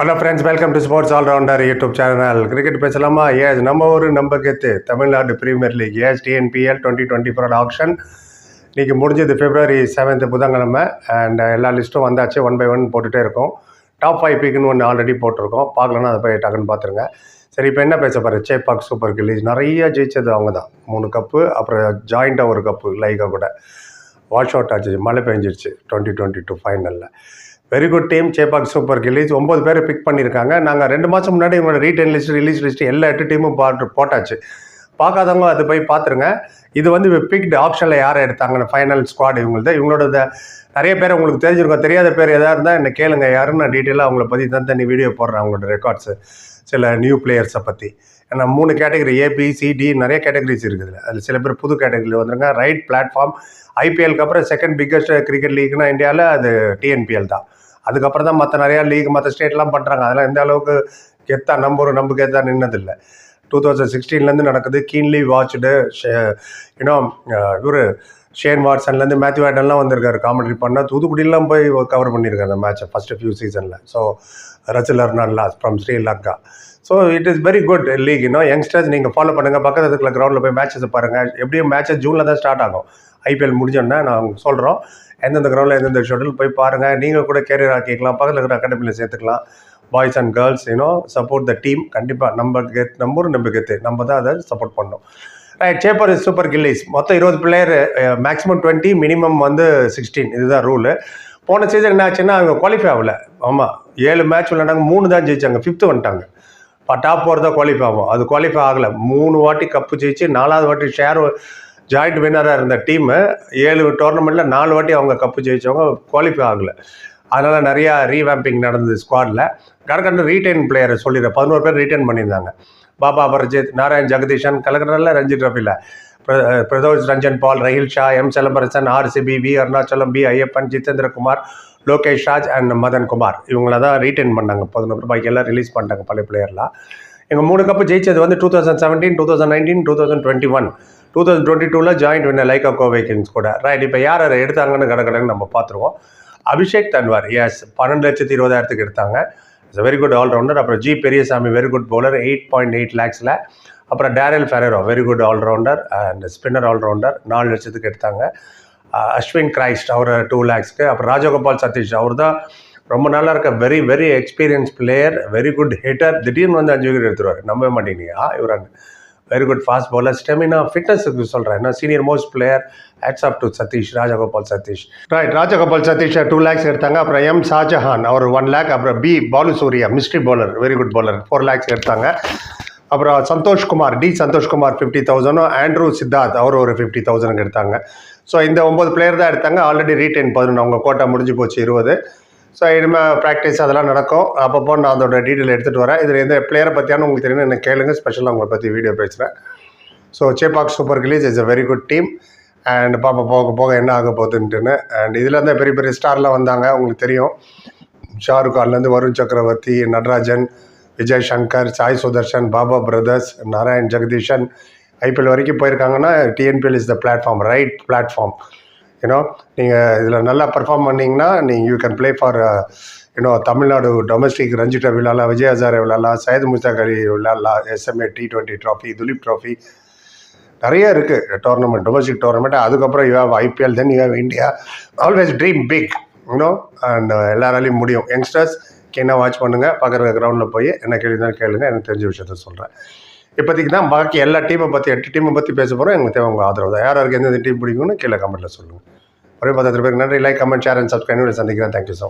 Hello friends welcome to sports allrounder YouTube channel cricket பேசலாமா? As நம்ம ஒரு நம்ம கெத்து Tamil Nadu Premier League as TNPL twenty twenty four auction இன்றைக்கி முடிஞ்சது பிப்ரவரி செவன்த்து புதன்கிழமை. அண்ட் எல்லா லிஸ்ட்டும் வந்தாச்சு ஒன் பை ஒன் போட்டுகிட்டே இருக்கும். டாப் ஃபைவ் பிக்குன்னு ஒன்று ஆல்ரெடி போட்டிருக்கோம். பார்க்கலன்னா அதை போய் டக்குன்னு பார்த்துருங்க. சரி இப்போ என்ன பேச போகிறேன் சேப்பாக் சூப்பர் கில்லிஸ் நிறைய ஜெயிச்சது அவங்க தான். மூணு கப்பு அப்புறம் ஜாயிண்ட்டாக ஒரு கப்பு லைகா கூட. வாஷ் அவுட் ஆச்சு. மழை பெஞ்சிருச்சு twenty twenty two ஃபைனலில் very good team Chepauk Super Gillies ஒம்பது பேரை பிக் பண்ணியிருக்காங்க. நாங்கள் ரெண்டு மாதம் முன்னாடி இவங்களோட ரீட்டைன் லிஸ்ட் ரிலீஸ் லிஸ்ட் எல்லா எட்டு டீமும் பாட்டு போட்டாச்சு. பார்க்காதவங்க அது போய் பார்த்துருங்க. இது வந்து பிக்டு ஆப்ஷனில் யாரை எடுத்தாங்கன்னு ஃபைனல் ஸ்குவாட் இவங்கள்தான் இவங்களோட நிறைய பேர் உங்களுக்கு தெரிஞ்சிருக்கும் தெரியாத பேர் எதாக இருந்தால் என்ன கேளுங்க. யாருன்னு நான் டீட்டெயிலாக அவங்கள பற்றி தான் தனி வீடியோ போடுறேன் அவங்களோட ரெக்கார்ட்ஸு சில நியூ பிளேயர்ஸை பற்றி ஏன்னா மூணு கேட்டகரி ஏபிசிடி நிறைய கேட்டகரிஸ் இருக்குது அதில் சில பேர் புது கேட்டகரியில் வந்துருங்க ரைட் பிளாட்ஃபார்ம் ஐபிஎல்க்கு அப்புறம் செகண்ட் பிக்கஸ்ட் கிரிக்கெட் லீக்னா இந்தியாவில் அது டிஎன்பிஎல் தான். அதுக்கப்புறம் தான் மற்ற நிறையா லீக் மற்ற ஸ்டேட்லாம் பண்ணுறாங்க அதெல்லாம் எந்த அளவுக்கு கெத்தா நம்பரும் நம்ப கெத்தா நின்னதில்லை. டூ தௌசண்ட் சிக்ஸ்டீன்லேருந்து நடக்குது. கீன்லி வாட்ச்டு யூனோ இவர் ஷேன் வாட்ஸன்லேருந்து மேத்யூ ஆட்டன்லாம் வந்திருக்காரு காமெடி பண்ணால் தூத்துக்குடியெலாம் போய் கவர் பண்ணியிருக்காரு அந்த மேட்ச்சை ஃபஸ்ட்டு ஃபியூ சீசனில் ஸோ ரசிலர் நல்லா from Sri Lanka so it is very good league இன்னும் யங்ஸ்டர்ஸ் நீங்கள் ஃபாலோ பண்ணுங்கள் பக்கத்தில் இருக்கிற கிரவுண்டில் போய் மேட்சஸ் பாருங்கள் எப்படியும் மேட்சஸ் ஜூனில் தான் ஸ்டார்ட் ஆகும். ஐபிஎல் முடிஞ்சோடனே நான் சொல்கிறோம் எந்தெந்த கிரௌண்டில் எந்தெந்த ஷெடியூல் போய் பாருங்கள் நீங்கள் கூட கேரியர் ஆக்கிக்கலாம். பக்கத்தில் இருக்கிற அகாடமியில் சேர்த்துக்கலாம். Boys and girls you know support the team கண்டிப்பாக நம்ம கெத் நம்ம ஒரு நம்ம கெத்து நம்ம தான் அதை சப்போர்ட் பண்ணோம் ரைட் சேப்பர் சூப்பர் கில்லிஸ் மொத்தம் இருபது பிளேயர் மேக்ஸிமம் டுவெண்ட்டி மினிமம் வந்து சிக்ஸ்டீன் இதுதான் ரூலு போன சீசன் என்ன ஆச்சுன்னா அவங்க குவாலிஃபை ஆகல. ஆமாம் ஏழு மேட்ச் விளையாண்டாங்க மூணு தான் ஜெயிச்சாங்க ஃபிஃப்த்து வந்துட்டாங்க. இப்போ டாப் ஃபோர் தான் குவாலிஃபை ஆகும். அது குவாலிஃபை ஆகலை. மூணு வாட்டி கப்பு ஜெயிச்சு நாலாவது வாட்டி ஷேர் ஜாயிண்ட் வின்னராக இருந்த டீமு ஏழு டோர்னமெண்ட்டில் நாலு வாட்டி அவங்க கப்பு ஜெயிச்சவங்க குவாலிஃபை ஆகலை. அதனால் நிறையா ரீவேம்பிங் நடந்தது ஸ்குவாடில் கடற்கண்டு ரீட்டைன் பிளேயரை சொல்லிடுறேன். பதினோரு பேர் ரீட்டைன் பண்ணியிருந்தாங்க. பாபா பர்ஜித் நாராயண் ஜெகதீஷன் கலக்கடரில் Ranji ட்ராஃபியில் Pradosh Ranjan Paul Rahil Shah M. Silambarasan RCB V. Arunachalam P. Ayyappan Jithendrakumar Lokesh Raj and Madhan Kumar. இவங்கள தான் ரீட்டைன் பண்ணாங்க. பதினோரு பாக்கி எல்லாம் ரிலீஸ் பண்ணிட்டாங்க பழைய பிளேயர்லாம் எங்கள் மூணு கப்பு ஜெயிச்சது வந்து two thousand seventeen two thousand nineteen two thousand twenty one two thousand twenty டூவில் ஜாயிண்ட் வின்னர் லைக்கா கிங்ஸ் கூட. ரைட் இப்போ யார் அதை எடுத்தாங்கன்னு கடற்கடன்னு நம்ம பார்த்துருவோம். அபிஷேக் தன்வார் எஸ் பன்னெண்டு லட்சத்தி இருபதாயிரத்துக்கு எடுத்தாங்க. இட்ஸ் வெரி குட் ஆல்ரவுண்டர் அப்புறம் G Periyasamy very good bowler eight point eight லேக்ஸில் அப்புறம் Daryl Ferrario very good allrounder and spinner allrounder நாலு லட்சத்துக்கு எடுத்தாங்க. அஸ்வின் கிரைஸ்ட் அவர் டூ லேக்ஸ்க்கு அப்புறம் ராஜகோபால் சதீஷ் அவர் தான் ரொம்ப நல்லா இருக்க very very experience player very good hitter திடீர்னு வந்து அஞ்சு விக்கெட் எடுத்துருவார். நம்பவே மாட்டேங்கிறீங்க. இவர் very good fast bowler stamina ஃபிட்னஸுக்கு சொல்கிறேன் என்ன senior most player hats off to Sathish Rajagopal Sathish right Rajagopal Sathish two lakhs எடுத்தாங்க. அப்புறம் எம் ஷாஜஹான் அவர் ஒன் லேக் அப்புறம் B Balu Surya mystery bowler very good bowler four lakhs எடுத்தாங்க. அப்புறம் Santhoshkumar T Santhoshkumar fifty தௌசண்டும் Andrew Siddharth அவர் ஒரு ஃபிஃப்டி தௌசண்ட் எடுத்தாங்க. ஸோ இந்த ஒம்பது பிளேயர் தான் எடுத்தாங்க. ஆல்ரெடி ரீட்டைன் பதினொன்று அவங்க கோட்டா முடிஞ்சு போச்சு இருபது. ஸோ இனிமேல் ப்ராக்டிஸ் அதெல்லாம் நடக்கும். அப்பப்போ நான் அதோட டீட்டெயில் எடுத்துகிட்டு வரேன். இதில் எந்த பிளேயரை பற்றியான உங்களுக்கு தெரியும் என்ன கேளுங்க. ஸ்பெஷலாக உங்களை பற்றி வீடியோ பேசுகிறேன் so Chepauk Super Gillies is a very good team and பாப்பா போக போக என்ன ஆக போகுதுன்ட்டுன்னு. அண்ட் இதில் இருந்தால் பெரிய பெரிய ஸ்டார்லாம் வந்தாங்க. உங்களுக்கு தெரியும். ஷாருக் கான்லேருந்து வருண் சக்கரவர்த்தி நடராஜன் விஜய் சங்கர் சாய் சுதர்ஷன் பாபா பிரதர்ஸ் நாராயண் ஜெகதீஷன் ஐபிஎல் வரைக்கும் போயிருக்காங்கன்னா TNPL is the platform right platform you know நீங்கள் இதில் நல்லா பர்ஃபார்ம் பண்ணிங்கன்னா நீங்கள் you can play for you know Tamil Nadu domestic ரஞ்சிட்டா விளாட்லாம் விஜய் ஹசாரே விளாட்லாம் சையத் முஸ்தாக் அலி விளாட்லாம் SMA T twenty trophy Duleep trophy நிறைய இருக்குது டோர்னமெண்ட் டொமஸ்டிக் டோர்னமெண்ட் அதுக்கப்புறம் you have IPL then you have India always dream big you know and எல்லாராலையும் முடியும். Youngsters என்ன watch பண்ணுங்கள் பக்கத்தில் கிரவுண்டில் போய் என்ன கேள்வி தான் கேளுங்க. எனக்கு தெரிஞ்ச விஷயத்த சொல்கிறேன் இப்போதைக்கு தான் பாக்கி எல்லா டீமை பற்றி எட்டு டீமை பற்றி பேச போகிறோம் எனக்கு தேவை உங்கள் ஆதரவு தான். யார் யாருக்கு எந்தெந்த டீம் பிடிக்கும்னு கீழே கமெண்ட்டில் சொல்லுங்கள் ஒரே பத்து பேருக்கு நன்றி. Like comment share and subscribe சந்திக்கிறேன். Thank you so much